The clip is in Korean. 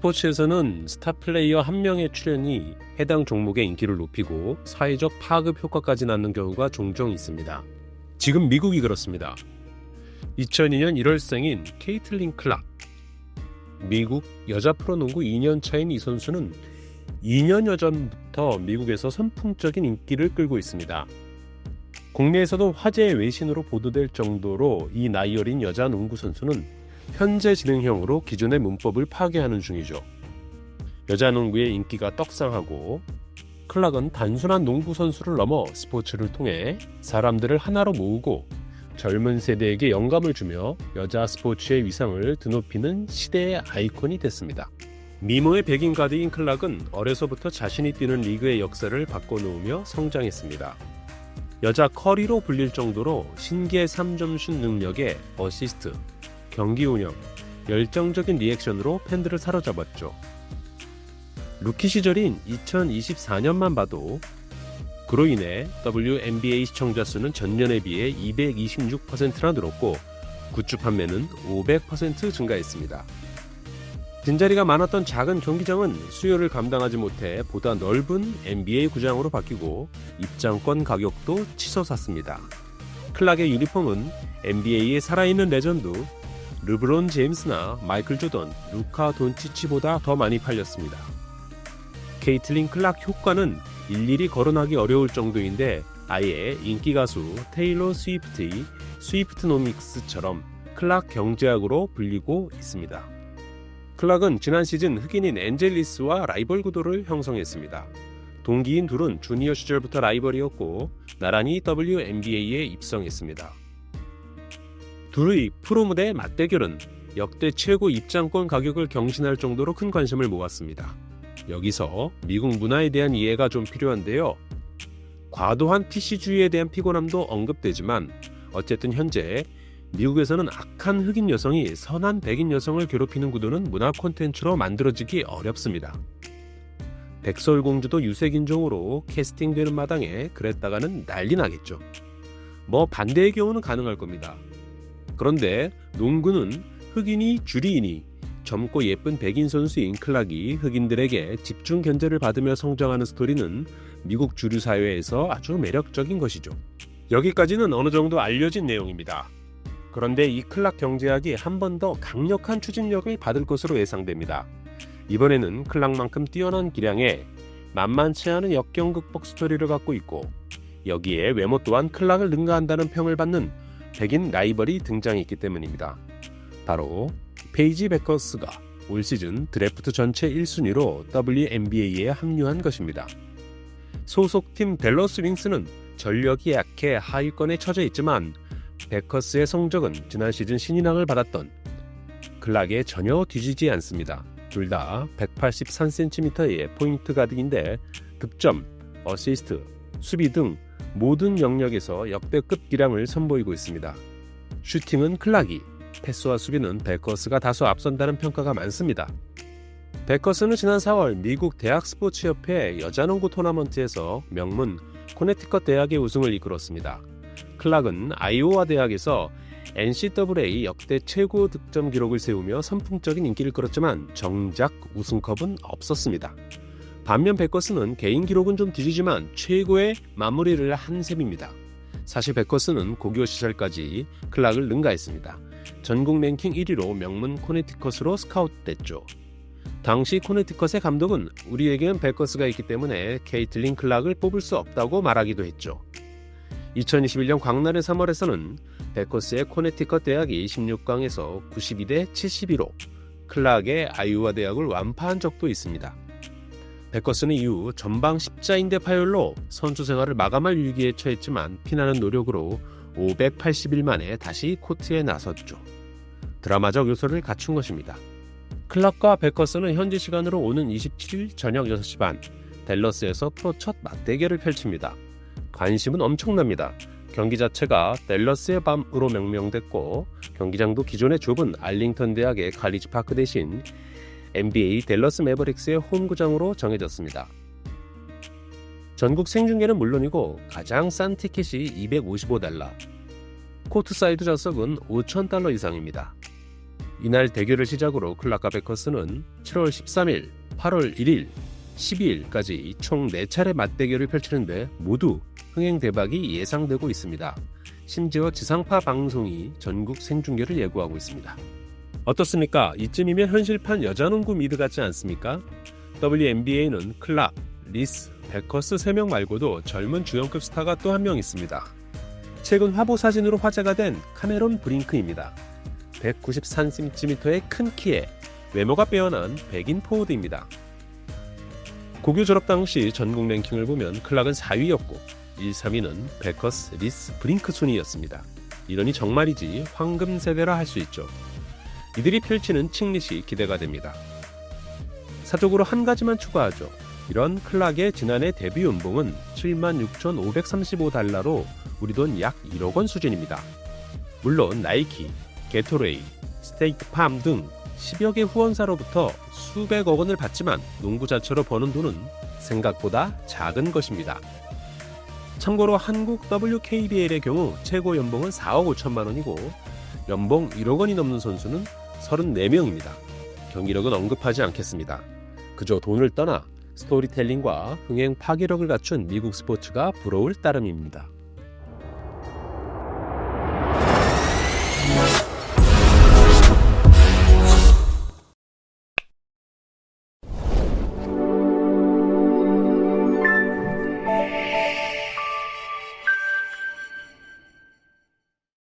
스포츠에서는 스타 플레이어 한 명의 출연이 해당 종목의 인기를 높이고 사회적 파급 효과까지 낳는 경우가 종종 있습니다. 지금 미국이 그렇습니다. 2002년 1월생인 케이틀린 클락. 미국 여자 프로농구 2년 차인 이 선수는 2년여 전부터 미국에서 선풍적인 인기를 끌고 있습니다. 국내에서도 화제의 외신으로 보도될 정도로 이 나이 어린 여자 농구 선수는 현재 진행형으로 기존의 문법을 파괴하는 중이죠. 여자 농구의 인기가 떡상하고 클락은 단순한 농구 선수를 넘어 스포츠를 통해 사람들을 하나로 모으고 젊은 세대에게 영감을 주며 여자 스포츠의 위상을 드높이는 시대의 아이콘이 됐습니다. 미모의 백인 가드인 클락은 어려서부터 자신이 뛰는 리그의 역사를 바꿔놓으며 성장했습니다. 여자 커리로 불릴 정도로 신기의 3점슛 능력에 어시스트, 경기 운영, 열정적인 리액션으로 팬들을 사로잡았죠. 루키 시절인 2024년만 봐도 그로 인해 WNBA 시청자 수는 전년에 비해 226%나 늘었고 굿즈 판매는 500% 증가했습니다. 빈자리가 많았던 작은 경기장은 수요를 감당하지 못해 보다 넓은 NBA 구장으로 바뀌고 입장권 가격도 치솟았습니다. 클락의 유니폼은 NBA의 살아있는 레전드 르브론 제임스나 마이클 조던, 루카 돈치치보다 더 많이 팔렸습니다. 케이틀린 클락 효과는 일일이 거론하기 어려울 정도인데 아예 인기 가수 테일러 스위프트의 스위프트노믹스처럼 클락 경제학으로 불리고 있습니다. 클락은 지난 시즌 흑인인 엔젤리스와 라이벌 구도를 형성했습니다. 동기인 둘은 주니어 시절부터 라이벌이었고 나란히 WNBA에 입성했습니다. 둘의 프로 무대 맞대결은 역대 최고 입장권 가격을 경신할 정도로 큰 관심을 모았습니다. 여기서 미국 문화에 대한 이해가 좀 필요한데요. 과도한 PC주의에 대한 피곤함도 언급되지만 어쨌든 현재 미국에서는 악한 흑인 여성이 선한 백인 여성을 괴롭히는 구도는 문화 콘텐츠로 만들어지기 어렵습니다. 백설공주도 유색인종으로 캐스팅되는 마당에 그랬다가는 난리 나겠죠. 뭐 반대의 경우는 가능할 겁니다. 그런데 농구는 흑인이 주리이니 젊고 예쁜 백인 선수인 클락이 흑인들에게 집중 견제를 받으며 성장하는 스토리는 미국 주류 사회에서 아주 매력적인 것이죠. 여기까지는 어느 정도 알려진 내용입니다. 그런데 이 클락 경제학이 한 번 더 강력한 추진력을 받을 것으로 예상됩니다. 이번에는 클락만큼 뛰어난 기량에 만만치 않은 역경 극복 스토리를 갖고 있고 여기에 외모 또한 클락을 능가한다는 평을 받는 백인 라이벌이 등장했기 때문입니다. 바로 페이지 베커스가 올 시즌 드래프트 전체 1순위로 WNBA에 합류한 것입니다. 소속팀 델러스 윙스는 전력이 약해 하위권에 처져 있지만 베커스의 성적은 지난 시즌 신인왕을 받았던 클락에 전혀 뒤지지 않습니다. 둘 다 183cm의 포인트 가드인데 득점, 어시스트, 수비 등 모든 영역에서 역대급 기량을 선보이고 있습니다. 슈팅은 클락이, 패스와 수비는 베커스가 다소 앞선다는 평가가 많습니다. 베커스는 지난 4월 미국 대학 스포츠협회 여자농구 토너먼트에서 명문 코네티컷 대학의 우승을 이끌었습니다. 클락은 아이오와 대학에서 NCAA 역대 최고 득점 기록을 세우며 선풍적인 인기를 끌었지만 정작 우승컵은 없었습니다. 반면 베커스는 개인 기록은 좀 뒤지지만 최고의 마무리를 한 셈입니다. 사실 베커스는 고교 시절까지 클락을 능가했습니다. 전국 랭킹 1위로 명문 코네티컷으로 스카웃됐죠. 당시 코네티컷의 감독은 우리에겐 베커스가 있기 때문에 케이틀린 클락을 뽑을 수 없다고 말하기도 했죠. 2021년 광날의 3월에서는 베커스의 코네티컷 대학이 16강에서 92대 71로 클락의 아이오와 대학을 완파한 적도 있습니다. 베커스는 이후 전방 십자인대 파열로 선수 생활을 마감할 위기에 처했지만 피나는 노력으로 580일 만에 다시 코트에 나섰죠. 드라마적 요소를 갖춘 것입니다. 클락과 베커스는 현지 시간으로 오는 27일 저녁 6시 반 댈러스에서 프로 첫 맞대결을 펼칩니다. 관심은 엄청납니다. 경기 자체가 댈러스의 밤으로 명명됐고 경기장도 기존의 좁은 알링턴 대학의 칼리지 파크 대신 NBA 댈러스 매버릭스의 홈구장으로 정해졌습니다. 전국 생중계는 물론이고 가장 싼 티켓이 255달러, 코트사이드 좌석은 5,000달러 이상입니다. 이날 대결을 시작으로 클락과 베커스는 7월 13일, 8월 1일, 12일까지 총 4차례 맞대결을 펼치는데 모두 흥행 대박이 예상되고 있습니다. 심지어 지상파 방송이 전국 생중계를 예고하고 있습니다. 어떻습니까? 이쯤이면 현실판 여자농구 미드 같지 않습니까? WNBA는 클락, 리스, 베커스 3명 말고도 젊은 주연급 스타가 또 한 명 있습니다. 최근 화보 사진으로 화제가 된 카메론 브링크입니다. 193cm의 큰 키에 외모가 빼어난 백인 포워드입니다. 고교 졸업 당시 전국 랭킹을 보면 클락은 4위였고 1, 3위는 베커스, 리스, 브링크 순이었습니다. 이러니 정말이지 황금 세대라 할 수 있죠. 이들이 펼치는 칭릿이 기대가 됩니다. 사적으로 한 가지만 추가하죠. 이런 클락의 지난해 데뷔 연봉은 76,535달러로 우리 돈 약 1억 원 수준입니다. 물론 나이키, 게토레이, 스테이크팜 등 10여 개 후원사로부터 수백억 원을 받지만 농구 자체로 버는 돈은 생각보다 작은 것입니다. 참고로 한국 WKBL의 경우 최고 연봉은 4억 5천만 원이고 연봉 1억 원이 넘는 선수는 34명입니다. 경기력은 언급하지 않겠습니다. 그저 돈을 떠나 스토리텔링과 흥행 파괴력을 갖춘 미국 스포츠가 부러울 따름입니다.